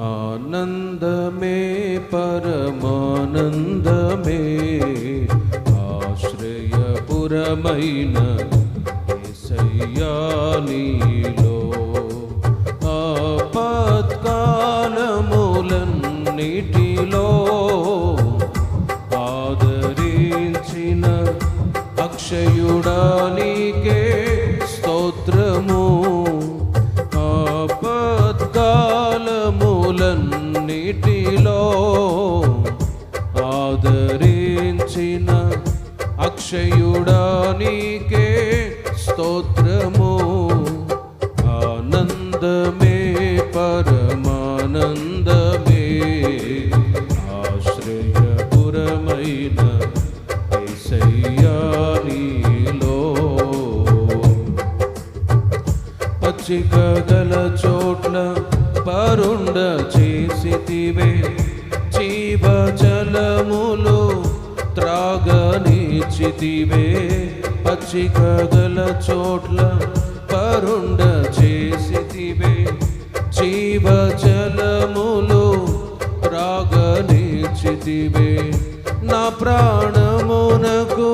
ఆనందమే పరమానందమే ఆశ్రయపురమైన యేసయ్యా నీలో ఆపత్కాలములన్నిటిలో ఆదరించిన అక్షయుడానికే స్తోత్రము అక్షయుడానికే చోట్ల పరుండ చేసితివే. జీవ జలములు త్రాగనిచితివే నా ప్రాణమునకు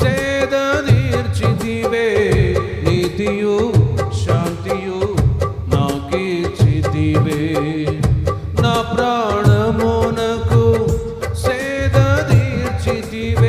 సేద తీర్చితివే. నీతియు శాంతియు నాకీచితివే నా ప్రాణమునకు సేద తీర్చితివే.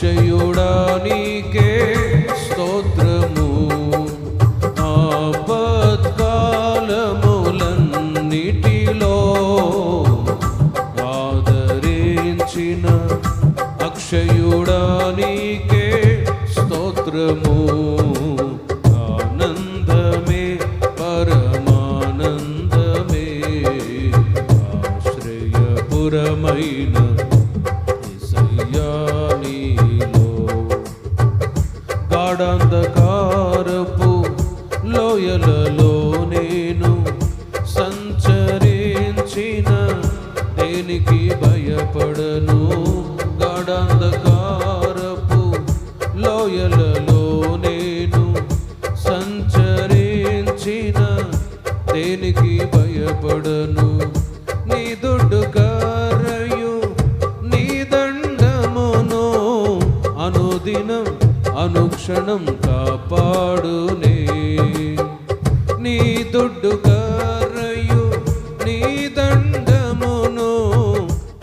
అక్షయుడానికే నీకే లోయలలో నేను సంచరించిన దేనికి భయపడను? నీ దుడ్డు కర్రయు నీ దండమును అనుదినం అనుక్షణం కాపాడునే. నీ దుడ్డు కర్రయు నీ దండమును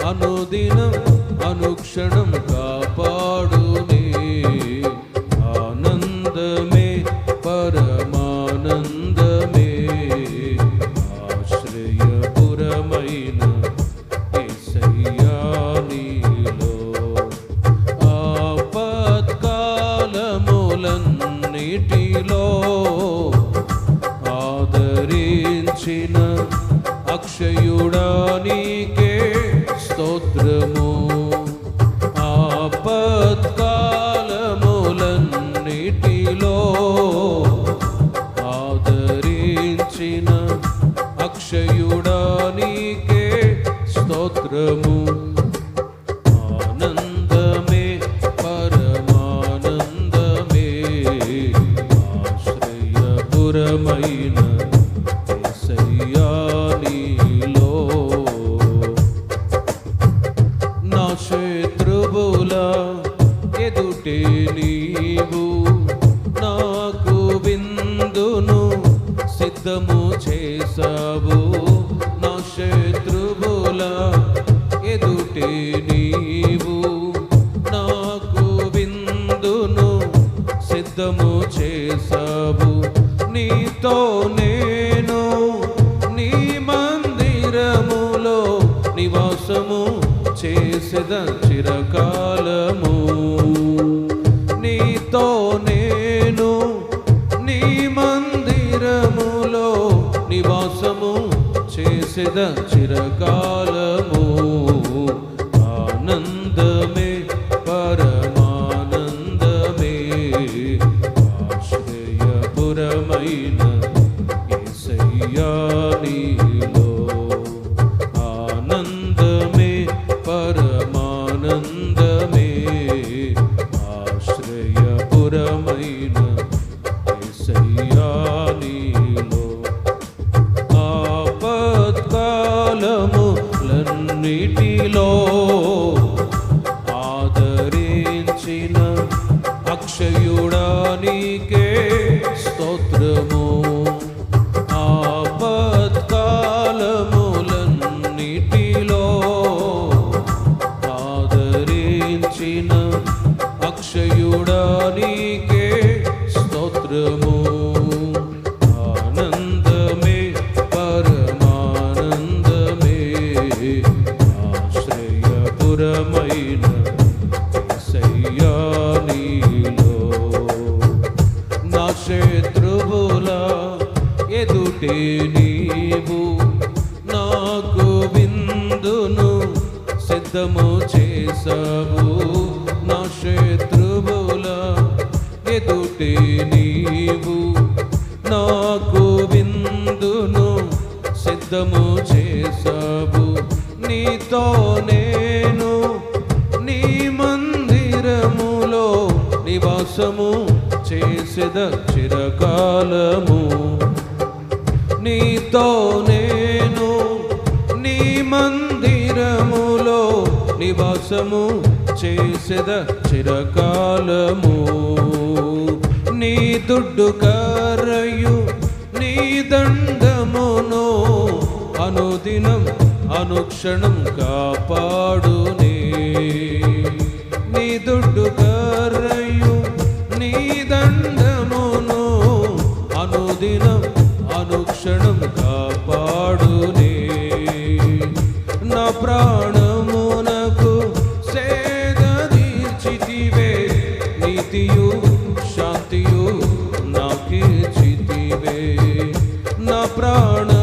అనుదినం అనుక్షణం నీటిలో ఆదరించిన అక్షయుడా నీకే చేసావు నా శత్రువుల ఎదుటే నీవు. నాకు విందును సిద్ధము చేసావు నీతో నేను నీ మందిరములో నివాసము చేసేద చిరకాలము. నీతో కదా చిరకాలము ఆనందమే పరమానందమే. ఆశ్రయపురమైన ఈసయ్యా నీలో ఆనంద స్తోత్రము నీవు. నాకు విందును సిద్ధము చేసావు నా శత్రువుల ఎదుటే నీవు. నాకు విందును సిద్ధము చేసావు నీతో నేను నీ మందిరములో నివాసము చేసేద చిరకాలము. నీతో నేను నీ మందిరములో నివాసము చేసేద చిరకాలము. నీ దుడ్డు కరయు నీ దండమును అనుదినం అనుక్షణం కాపాడునే నీ. దుడ్డు కరయు నీ దండమును అనుదినం అనుక్షణం కాపాడునే నా. ప్రాణమునకు సేద తీర్చితివే. నీతియు శాంతియు నాకిచ్చితివే నా ప్రాణమునకు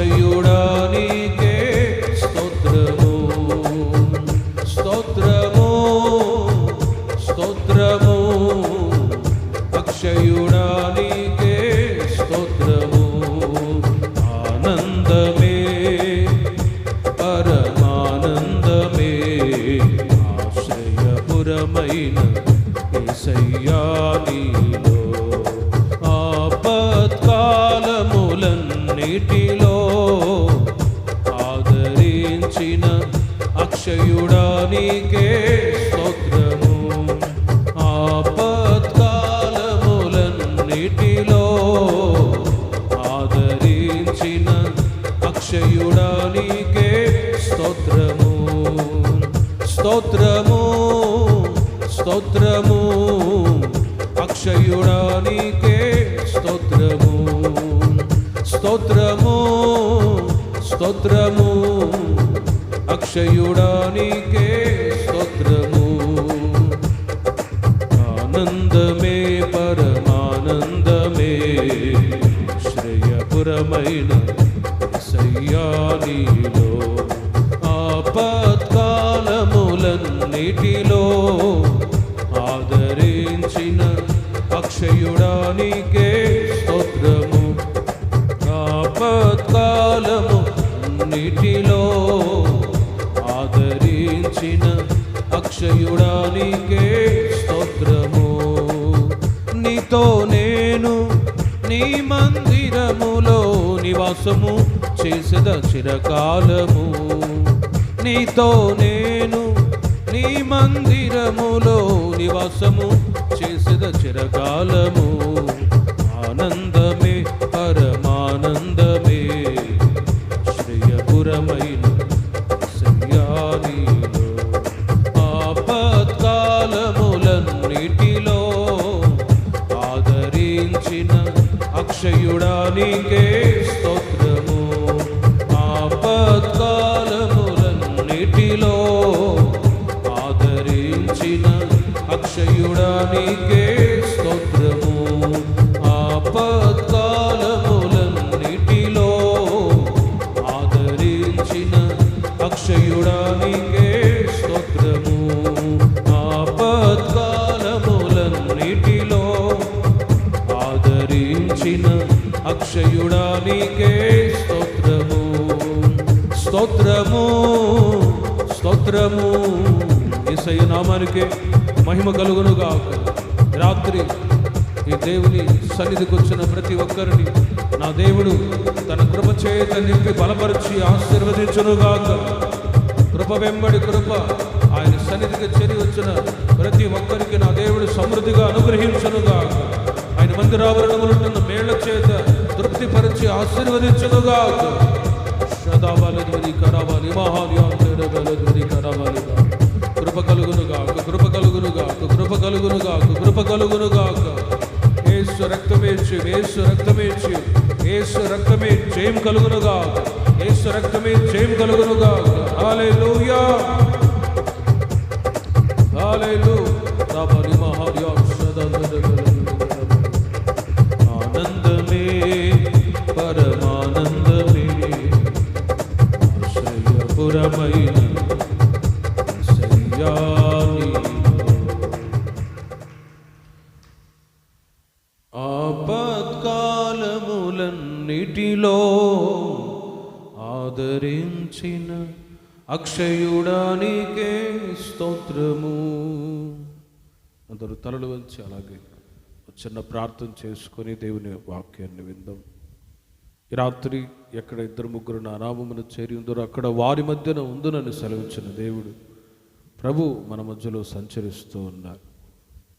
అక్షయుడా నీకే స్తోత్రము? స్తోత్రము స్తోత్రము. అక్షయుడా నీకే స్తోత్రము. ఆనందమే పరమానందమే. ఆశ్రయపురమైన యేసయ్యా నీలో. ఆపత్కాలములన్నిటిలో ఆదరించిన అక్షయుడా నీకే స్తోత్రము. ఆపత్కాలములన్నిటిలో ఆదరించిన అక్షయుడా నీకే స్తోత్రము. స్తోత్రము స్తోత్రము అక్షయుడా నీకే స్తోత్రము. అక్షయుడా నీకే స్తోత్రము. ఆనందమే పరమానందమే. శ్రేయపురమైన సయ్యా నీవు. అక్షయుడా స్తోత్రము. నీతో నేను నీ మందిరములో నివాసము చేసద చిరకాలము. నీతో నేను నీ మందిరములో నివాసము చేసద చిరకాలము. ఆదరించిన అక్షయుడా నీకే స్తోత్రము. ఆపత్కాలములన్నిటిలో ఆదరించిన అక్షయుడా నీకే స్తోత్రము. ఆపత్కాలములన్నిటిలో ఆదరించిన అక్షయుడా నీకే స్తోత్రము. స్తోత్రము స్తోత్రము. యేసయ్య నామానికే మహిమ కలుగునుగా రాత్రి ఈ దేవుని సన్నిధికి వచ్చిన ప్రతి ఒక్కరిని నా దేవుడు తన కృప చేత నింపి బలపరిచి ఆశీర్వదించునుగాక. కృప వెంబడి కృప ఆయన సన్నిధికి చేరి వచ్చిన ప్రతి ఒక్కరికి నా దేవుడు సమృద్ధిగా అనుగ్రహించునుగాక. ఆయన మందిరావరణములున్న మేళ్ళ చేత తృప్తిపరిచి ఆశీర్వదించునుగాక. సదాబలధ్వని కరావాలి మహాన్యాంతరబలధ్వని కరావాలి కృప కలుగునుగాక కృప కలుగునుగాక కృప కలుగునుగాక కృప కలుగునుగాక ఏసు రక్తమేర్చి ఏసు రక్తమేర్చి ఏసు రక్తమే జయం కలుగునుగాక ఏసు రక్తమే జయం కలుగునుగాక హల్లెలూయా! హల్లెలూయా! రాబలి ఆదరించిన అక్షయుడానికే స్తోత్రము. అందరూ తలలు వంచి అలాగే చిన్న ప్రార్థన చేసుకొని దేవుని వాక్యాన్ని విందాం. ఈ రాత్రి ఎక్కడ ఇద్దరు ముగ్గురు నా నామమును చేరి ఉందరో అక్కడ వారి మధ్యన ఉందునని సెలవిచ్చిన దేవుడు ప్రభు మన మధ్యలో సంచరిస్తూ ఉన్నారు.